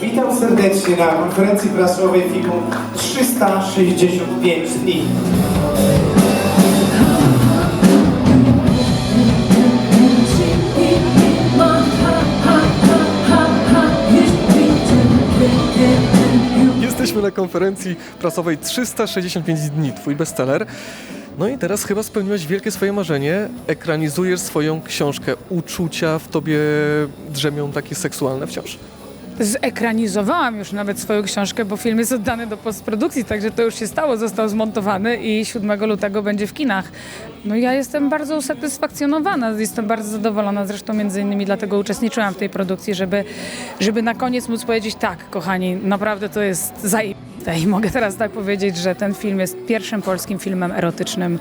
Witam serdecznie na konferencji prasowej filmu 365 dni. Jesteśmy na konferencji prasowej 365 dni, twój bestseller. No i teraz chyba spełniłeś wielkie swoje marzenie. Ekranizujesz swoją książkę. Uczucia w tobie drzemią takie seksualne wciąż. Zekranizowałam już nawet swoją książkę, bo film jest oddany do postprodukcji, także to już się stało, został zmontowany i 7 lutego będzie w kinach. No ja jestem bardzo usatysfakcjonowana, jestem bardzo zadowolona, zresztą między innymi dlatego uczestniczyłam w tej produkcji, żeby, żeby na koniec móc powiedzieć tak, kochani, naprawdę to jest zajebiste i mogę teraz tak powiedzieć, że ten film jest pierwszym polskim filmem erotycznym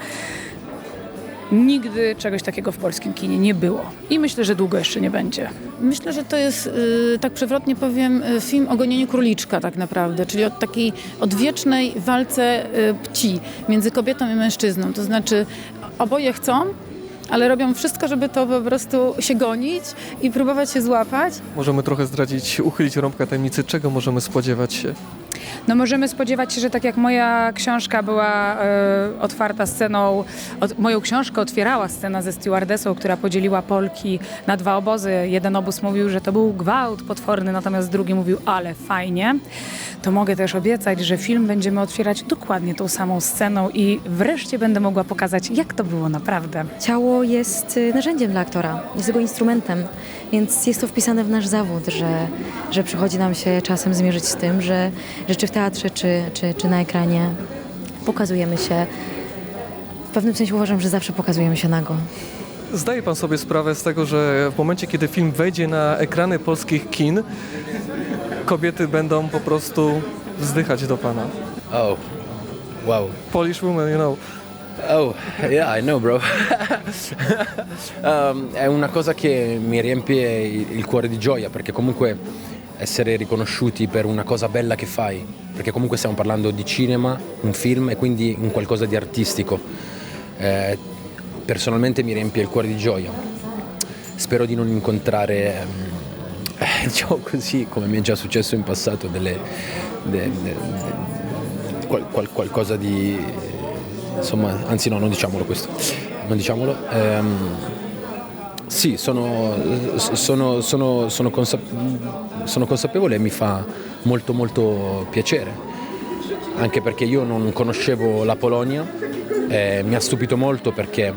Nigdy czegoś takiego w polskim kinie nie było. I myślę, że długo jeszcze nie będzie. Myślę, że to jest, y, tak przewrotnie powiem, y, film o gonieniu króliczka tak naprawdę, czyli o takiej odwiecznej walce y, płci między kobietą i mężczyzną. To znaczy oboje chcą, ale robią wszystko, żeby to po prostu się gonić i próbować się złapać. Możemy trochę zdradzić, uchylić rąbka tajemnicy, czego możemy spodziewać się. No możemy spodziewać się, że tak jak moja książka była e, otwarta sceną, od, moją książkę otwierała scena ze stewardessą, która podzieliła Polki na dwa obozy. Jeden obóz mówił, że to był gwałt potworny, natomiast drugi mówił, ale fajnie. To mogę też obiecać, że film będziemy otwierać dokładnie tą samą sceną i wreszcie będę mogła pokazać, jak to było naprawdę. Ciało jest y, narzędziem dla aktora, jest jego instrumentem, więc jest to wpisane w nasz zawód, że, że przychodzi nam się czasem zmierzyć z tym, że, że czy w teatrze, czy, czy, czy na ekranie pokazujemy się. W pewnym sensie uważam, że zawsze pokazujemy się nago. Zdaje pan sobie sprawę z tego, że w momencie, kiedy film wejdzie na ekrany polskich kin, kobiety będą po prostu wzdychać do pana. Oh, wow. Polish woman, you know. Oh, yeah, I know, bro. Um, è una cosa che mi riempie il cuore di gioia perché comunque essere riconosciuti per una cosa bella che fai, perché comunque stiamo parlando di cinema, un film e quindi un qualcosa di artistico. Eh, personalmente mi riempie il cuore di gioia. Spero di non incontrare, ehm, eh, diciamo così, come mi è già successo in passato, delle, de- de- de- qual- qual- qualcosa di insomma, anzi no, non diciamolo questo, non diciamolo. Ehm, sì, sono, sono, sono, sono, consa- sono consapevole e mi fa molto molto piacere, anche perché io non conoscevo la Polonia, eh, mi ha stupito molto perché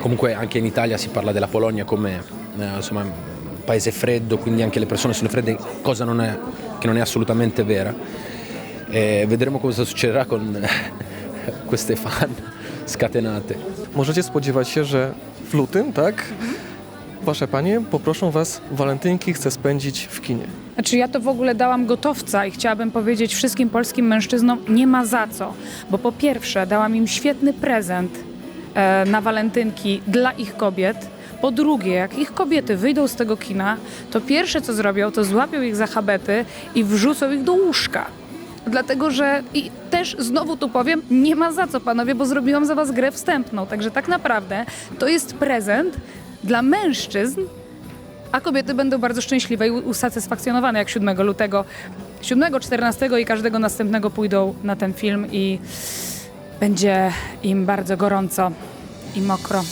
comunque anche in Italia si parla della Polonia come eh, insomma, paese freddo, quindi anche le persone sono fredde, cosa non è, che non è assolutamente vera. E vedremo cosa succederà con queste fan scatenate. Możecie spodziewać się, że w lutym, tak? Wasze panie poproszą was, walentynki chcę spędzić w kinie. Znaczy ja to w ogóle dałam gotowca i chciałabym powiedzieć wszystkim polskim mężczyznom nie ma za co, bo po pierwsze dałam im świetny prezent e, na walentynki dla ich kobiet. Po drugie, jak ich kobiety wyjdą z tego kina, to pierwsze co zrobią, to złapią ich za habety i wrzucą ich do łóżka. Dlatego, że i też znowu tu powiem, nie ma za co panowie, bo zrobiłam za was grę wstępną. Także tak naprawdę to jest prezent dla mężczyzn, a kobiety będą bardzo szczęśliwe i usatysfakcjonowane, jak 7 lutego, 7, 14 i każdego następnego pójdą na ten film i będzie im bardzo gorąco i mokro.